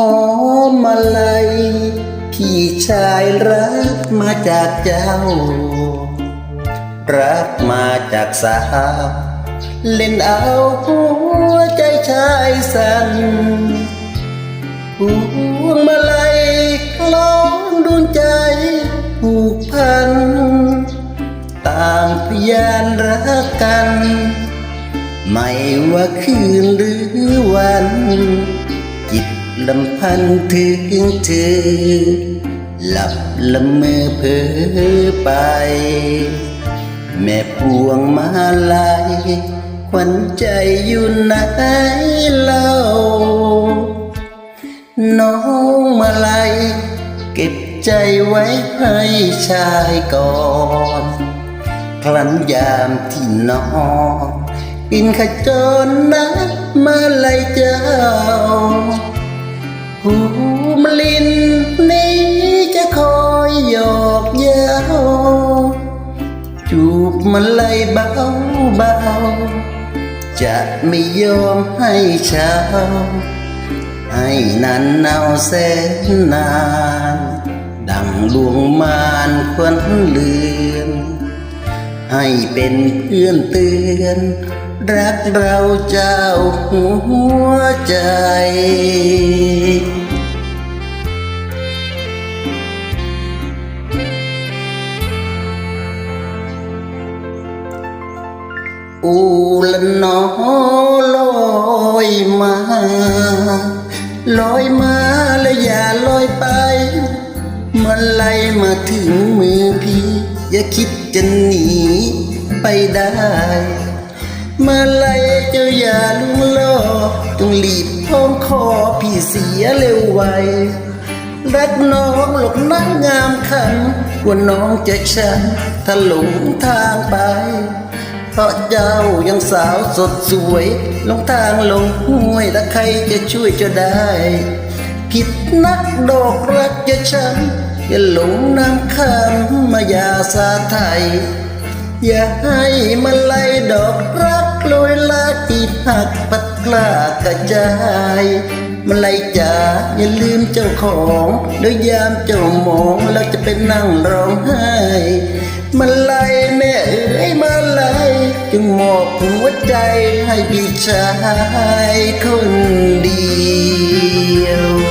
หอมมาลัยพี่ชายรักมาจากเจ้า รักมาจากสาวเล่นเอาหัวใจชายสั่นพวงมาลัยคล้องดวงใจผูกพัน ต่างพยานรักกัน ไม่ว่าคืนหรือวัน ลำพันถึงเธอ หลับละเมอเพ้อไป แม่พวงมาลัยขวัญใจอยู่ไหนเล่า น้องมาลัยเก็บใจไว้ให้ชายก่อนคลันยามที่นอนปินขจรนะมาลัยเจ้า หูมลินนี้จะคอยหยอกเย้าจูบมาไล่เบาเบาจะไม่ยอมให้เช้า ให้นานเนาแสนนาน ดังลวงมานควันเลือนให้เป็นเพื่อนเตือน รักเราเจ้าหัวใจ อูละนอลอยมา ลอยมาแล้วอย่าลอยไปมันไหลมาถึงมือพี่ อย่าคิดจะหนีไปได้มาไล่เจ้าอย่าลุงล่อจงรีบพ้องคอพี่เสียเร็วไวรักน้องหลกนั่งงามขันกว่าน้องจะช้ำถ้าหลงทางไป เพราะเจ้ายังสาวสดสวยลงทางลงห้วยแล้วใครจะช่วยจะได้ ผิดนักดอกรักจะช้ำอย่าหลงน้ำคำมมายาสาไทย อย่าให้มันไล่ดอกรักลอยลาตีหักปัดกล้ากระจายมันไล่จ๋าอย่าลืมเจ้าของเดี๋ยวยามเจ้ามองแล้วจะเป็นนั่งร้องไห้มันไล่แม่เอ๋ยมา จึงมอบหัวใจให้พี่ชายคนเดียว